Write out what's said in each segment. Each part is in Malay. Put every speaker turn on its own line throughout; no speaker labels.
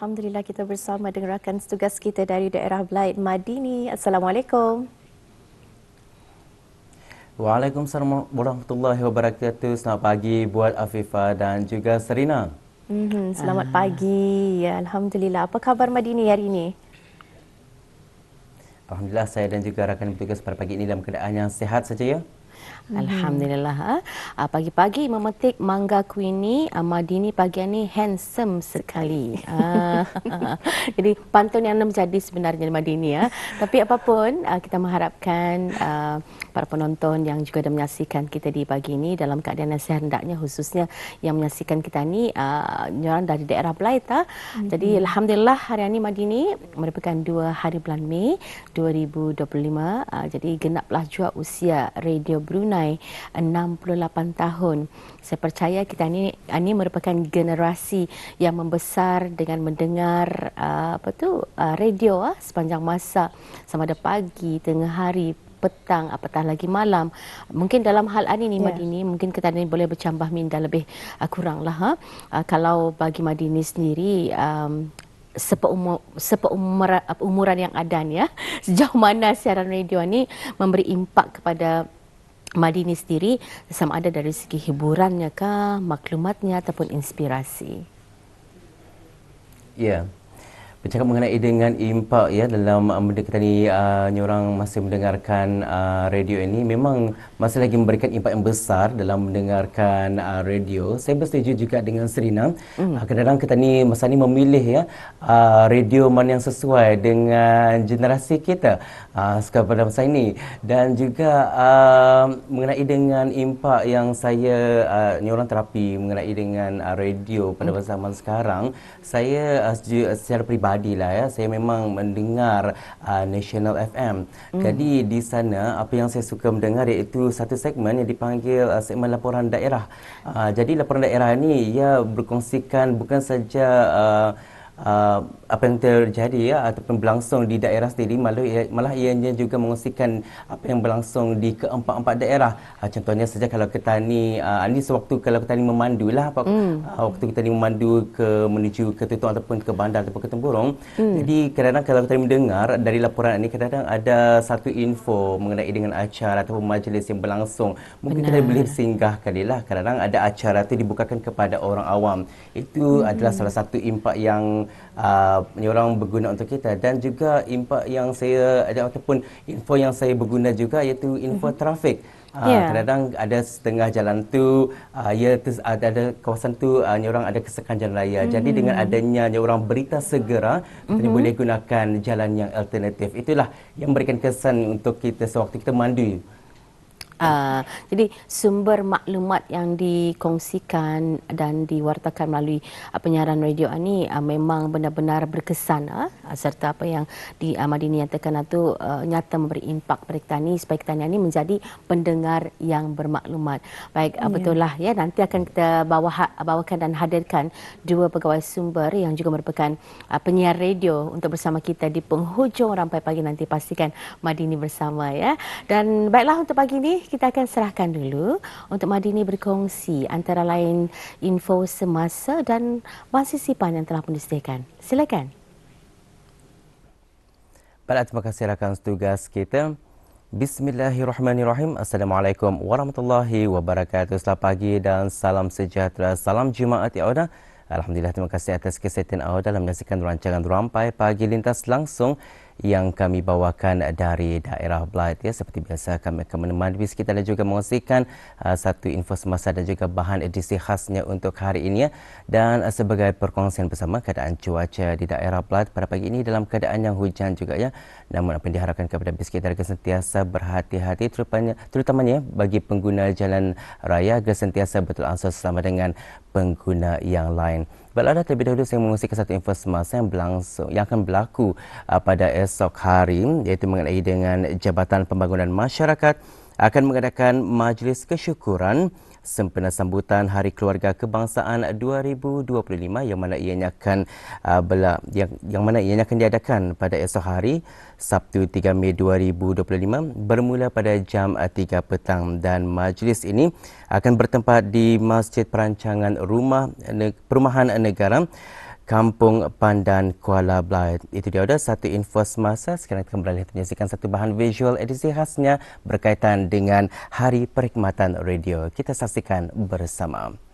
Alhamdulillah kita bersama dengan rakan tugas kita dari daerah Blight Madini. Assalamualaikum.
Waalaikumsalam warahmatullahi wabarakatuh. Selamat pagi buat Afifah dan juga Serina.
Mm-hmm, selamat ah. pagi. Ya, Alhamdulillah. Apa khabar Madini hari ini?
Alhamdulillah saya dan juga rakan bertugas pada pagi ini dalam keadaan yang sihat saja ya.
Hmm. Alhamdulillah. Ha? Pagi-pagi memetik mangga kuini, Madini pagi ini handsome sekali. Jadi pantun yang menjadi sebenarnya Madini ya. Tapi apapun kita mengharapkan para penonton yang juga dah menyaksikan kita di pagi ini dalam keadaan yang sehat hendaknya khususnya yang menyaksikan kita ni orang dari daerah Belaita. Hmm. Jadi alhamdulillah hari ini Madini merupakan 2 hari bulan Mei 2025. Jadi genaplah juga usia Radio Brunei Brunei 68 tahun. Saya percaya kita ini ini merupakan generasi yang membesar dengan mendengar uh, apa tu uh, radio uh, sepanjang masa sama ada pagi, tengah hari, petang apatah lagi malam mungkin dalam hal ini yeah. Madini mungkin kita ini boleh bercambah minda lebih uh, kuranglah ha uh, kalau bagi Madini sendiri um, sepeumur, sepeumuran yang ada ni ya sejauh mana siaran radio ini memberi impak kepada Madini sendiri sama ada dari segi hiburannya kah, maklumatnya ataupun inspirasi.
Ya. Yeah. Bercakap mengenai dengan impak ya dalam uh, benda kita ni uh, orang masih mendengarkan uh, radio ini memang masih lagi memberikan impak yang besar dalam mendengarkan uh, radio. Saya bersetuju juga dengan Serina. Mm. Uh, kadang-kadang kita ni masa ni memilih ya uh, radio mana yang sesuai dengan generasi kita uh, sekarang pada masa ini dan juga uh, mengenai dengan impak yang saya uh, orang terapi mengenai dengan uh, radio pada mm. zaman sekarang saya uh, secara peribadi lah ya saya memang mendengar uh, National FM. Mm. Jadi di sana apa yang saya suka mendengar iaitu satu segmen yang dipanggil uh, segmen laporan daerah. Uh, jadi laporan daerah ini ia berkongsikan bukan saja uh, uh, apa yang terjadi ya ataupun berlangsung di daerah sendiri malah ia, malah ianya juga mengongsikan apa yang berlangsung di keempat-empat daerah. Uh, contohnya saja kalau kita ni uh, ini sewaktu kalau kita ni memandu lah apa mm. uh, waktu kita ni memandu ke menuju ke Tutong ataupun ke bandar ataupun ke Tempurung. Mm. Jadi kadang-kadang kalau kita mendengar dari laporan ini kadang-kadang ada satu info mengenai dengan acara ataupun majlis yang berlangsung. Mungkin Benar. kita boleh singgah kalilah. Kadang-kadang ada acara itu dibukakan kepada orang awam. Itu mm. adalah salah satu impak yang uh, orang berguna untuk kita dan juga impak yang saya ada ataupun info yang saya berguna juga iaitu info mm-hmm. trafik. Uh, yeah. Kadang-kadang ada setengah jalan tu, uh, ya tu, ada, ada kawasan tu, uh, orang ada kesekan jalan raya. Mm-hmm. Jadi dengan adanya orang berita segera, mm-hmm. kita boleh gunakan jalan yang alternatif. Itulah yang memberikan kesan untuk kita sewaktu kita mandu.
Uh, jadi sumber maklumat yang dikongsikan dan diwartakan melalui uh, penyiaran radio ini uh, memang benar-benar berkesan uh, serta apa yang di uh, Madini nyatakan itu uh, nyata memberi impak kepada kita ini supaya kita ini menjadi pendengar yang bermaklumat. Baik, uh, betul lah ya nanti akan kita bawa ha- bawakan dan hadirkan dua pegawai sumber yang juga merupakan uh, penyiar radio untuk bersama kita di penghujung rampai pagi nanti pastikan Madini bersama ya. Dan baiklah untuk pagi ini kita akan serahkan dulu untuk Madini berkongsi antara lain info semasa dan mahasiswa yang telah pun disediakan. Silakan.
Baik, terima kasih rakan tugas kita. Bismillahirrahmanirrahim. Assalamualaikum warahmatullahi wabarakatuh. Selamat pagi dan salam sejahtera. Salam Jumaat ya Allah. Alhamdulillah terima kasih atas kesetiaan awak dalam menyaksikan rancangan Rampai Pagi Lintas langsung yang kami bawakan dari daerah Blight ya. Seperti biasa kami akan menemani di sekitar dan juga mengongsikan uh, satu info semasa dan juga bahan edisi khasnya untuk hari ini ya. Dan uh, sebagai perkongsian bersama keadaan cuaca di daerah Blight pada pagi ini dalam keadaan yang hujan juga ya. Namun apa yang diharapkan kepada sekitar agar sentiasa berhati-hati terutamanya terutamanya bagi pengguna jalan raya agar sentiasa betul ansur sama dengan pengguna yang lain. Baiklah terlebih dahulu saya mengungsikan satu info semasa yang berlangsung yang akan berlaku uh, pada esok hari iaitu mengenai dengan Jabatan Pembangunan Masyarakat akan mengadakan majlis kesyukuran sempena sambutan Hari Keluarga Kebangsaan 2025 yang mana ianya akan uh, bela, yang, yang mana ianya akan diadakan pada esok hari Sabtu 3 Mei 2025 bermula pada jam 3 petang. Dan majlis ini akan bertempat di Masjid Perancangan Rumah Perumahan Negara Kampung Pandan Kuala Belait. Itu dia ada satu info semasa. Sekarang kita kembali menyaksikan satu bahan visual edisi khasnya berkaitan dengan Hari Perkhidmatan Radio. Kita saksikan bersama.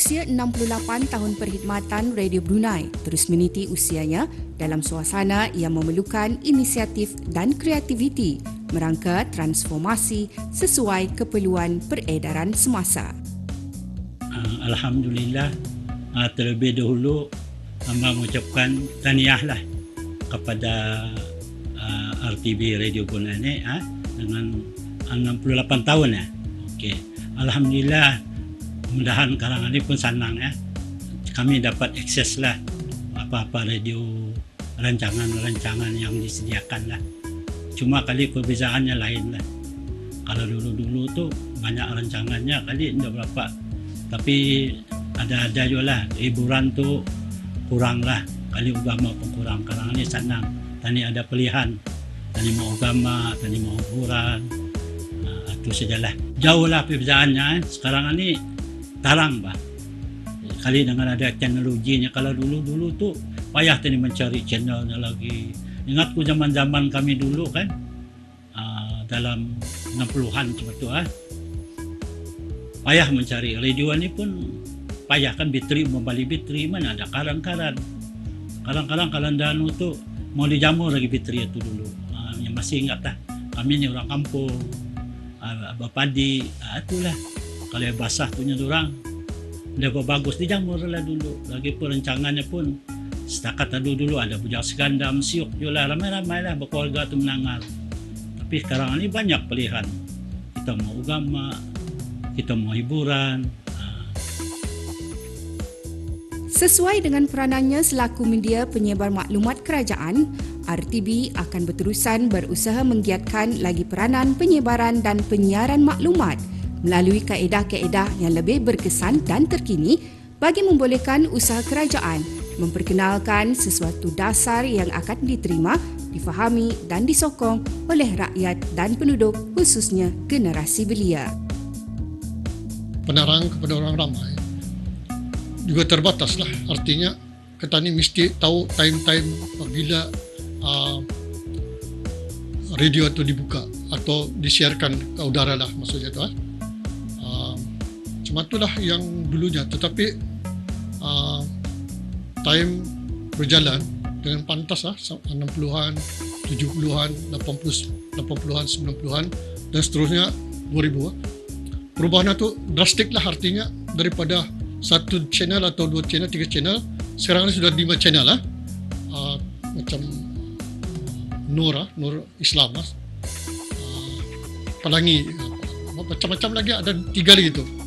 Usia 68 tahun perkhidmatan Radio Brunei terus meniti usianya dalam suasana yang memerlukan inisiatif dan kreativiti merangka transformasi sesuai keperluan peredaran semasa.
Ah, Alhamdulillah ah, terlebih dahulu Amba mengucapkan tahniahlah kepada ah, RTB Radio Brunei dengan 68 tahun. Okey. Alhamdulillah mudahan sekarang ini pun senang ya. Kami dapat akses lah apa-apa radio rancangan-rancangan yang disediakan lah. Cuma kali perbezaannya lain lah. Kalau dulu-dulu tu banyak rancangannya kali tidak berapa. Tapi ada-ada juga lah. Hiburan tu kurang lah. Kali agama pun kurang. Sekarang ini senang. Tani ada pilihan. Tani mau agama, tani mau hiburan. Uh, itu sajalah. Jauh lah perbezaannya. Eh. Sekarang ini tarang bah. Kali dengan ada teknologinya kalau dulu-dulu tu payah tadi mencari channelnya lagi. Ingatku zaman-zaman kami dulu kan uh, dalam 60-an cuma tu ah. Payah mencari radio ni pun payah kan bateri membali bateri mana ada karang-karang. Kadang-kadang kalau danu tu mau dijamur lagi bateri itu dulu. Uh, yang masih ingat lah. Kami ni orang kampung. Uh, bapadi, uh, itulah kalau basah punya orang dia bagus. Dijamur lah dulu. Lagi perencangannya pun setakat dulu dulu ada bujang segandam siuk juga ramai-ramai lah berkeluarga tu menangal. Tapi sekarang ini banyak pilihan. Kita mau agama kita mau hiburan. Ha.
Sesuai dengan peranannya selaku media penyebar maklumat kerajaan, RTB akan berterusan berusaha menggiatkan lagi peranan penyebaran dan penyiaran maklumat melalui kaedah-kaedah yang lebih berkesan dan terkini bagi membolehkan usaha kerajaan memperkenalkan sesuatu dasar yang akan diterima, difahami dan disokong oleh rakyat dan penduduk khususnya generasi belia.
Penerang kepada orang ramai juga terbataslah. Artinya kita ni mesti tahu time-time apabila uh, radio itu dibuka atau disiarkan ke udara lah maksudnya tu. Eh macam itulah yang dulunya. Tetapi uh, time berjalan dengan pantas lah. 60-an 70-an 80 80-an 90-an dan seterusnya 2000 ah. perubahan itu drastik lah artinya daripada satu channel atau dua channel tiga channel. Sekarang ini sudah lima channel lah. Uh, macam Nur lah, Nur Islam lah. Uh, Pelangi. Macam-macam lagi ada tiga lagi tu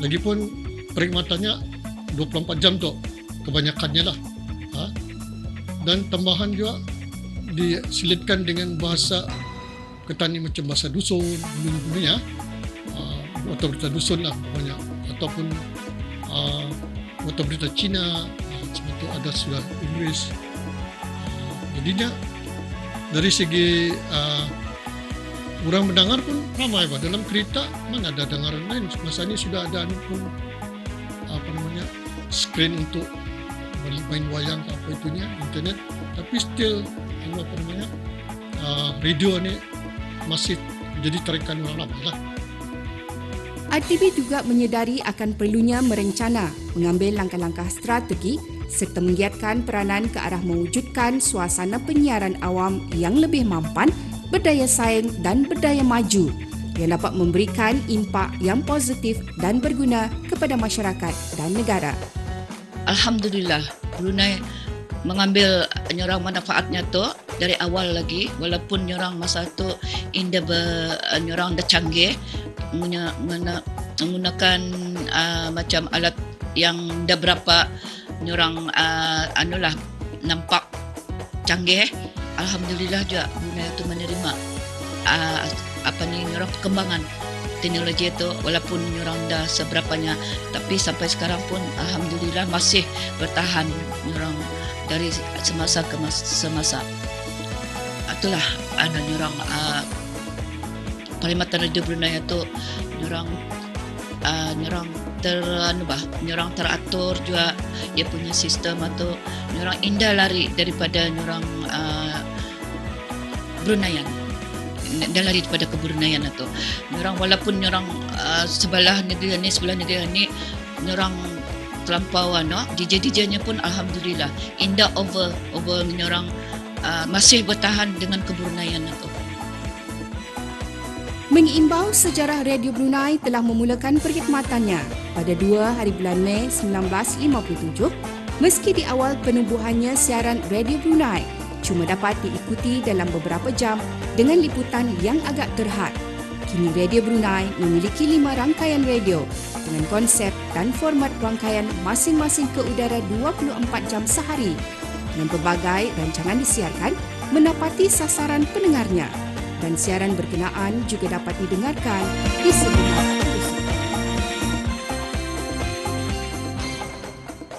Lagipun perkhidmatannya 24 jam tu kebanyakannya lah. Ha? Dan tambahan juga diselitkan dengan bahasa ketani macam bahasa dusun dulu-dulu ya. Uh, atau berita dusun lah banyak ataupun uh, atau berita Cina sebab itu ada sudah Inggris uh, jadinya dari segi uh, orang mendengar pun ramai pak. Dalam kereta mana ada dengaran lain. Ini sudah ada pun apa namanya screen untuk main wayang apa itunya internet. Tapi still apa namanya uh, radio ni masih jadi tarikan orang lama lah.
RTB juga menyedari akan perlunya merencana, mengambil langkah-langkah strategi serta menggiatkan peranan ke arah mewujudkan suasana penyiaran awam yang lebih mampan, berdaya saing dan berdaya maju yang dapat memberikan impak yang positif dan berguna kepada masyarakat dan negara.
Alhamdulillah Brunei mengambil nyorang manfaatnya tu dari awal lagi walaupun nyorang masa tu inda ber, nyorang dah canggih menggunakan uh, macam alat yang dah berapa nyorang uh, anulah nampak canggih alhamdulillah juga Brunei itu menerima uh, apa ni nyorang perkembangan teknologi itu. Walaupun nyorang dah seberapanya tapi sampai sekarang pun alhamdulillah masih bertahan nyorang dari semasa ke mas- semasa. Itulah ada nyorang uh, Parlimen Radio Brunei itu nyorang uh, nyorang ter anu bah nyorang teratur juga. Dia punya sistem atau nyorang indah lari daripada nyorang uh, Bruneian. Dah lari daripada kebruneian itu nyorang walaupun nyorang uh, sebelah negeri ni sebelah negeri ni nyorang terlampau anu DJ-DJ nya pun alhamdulillah. Indah over over nyorang uh, masih bertahan dengan kebruneian itu
Mengimbau sejarah Radio Brunei telah memulakan perkhidmatannya pada 2 hari bulan Mei 1957 meski di awal penubuhannya siaran Radio Brunei cuma dapat diikuti dalam beberapa jam dengan liputan yang agak terhad. Kini Radio Brunei memiliki lima rangkaian radio dengan konsep dan format rangkaian masing-masing ke udara 24 jam sehari. Dengan pelbagai rancangan disiarkan menapati sasaran pendengarnya. Dan siaran berkenaan juga dapat didengarkan di seluruh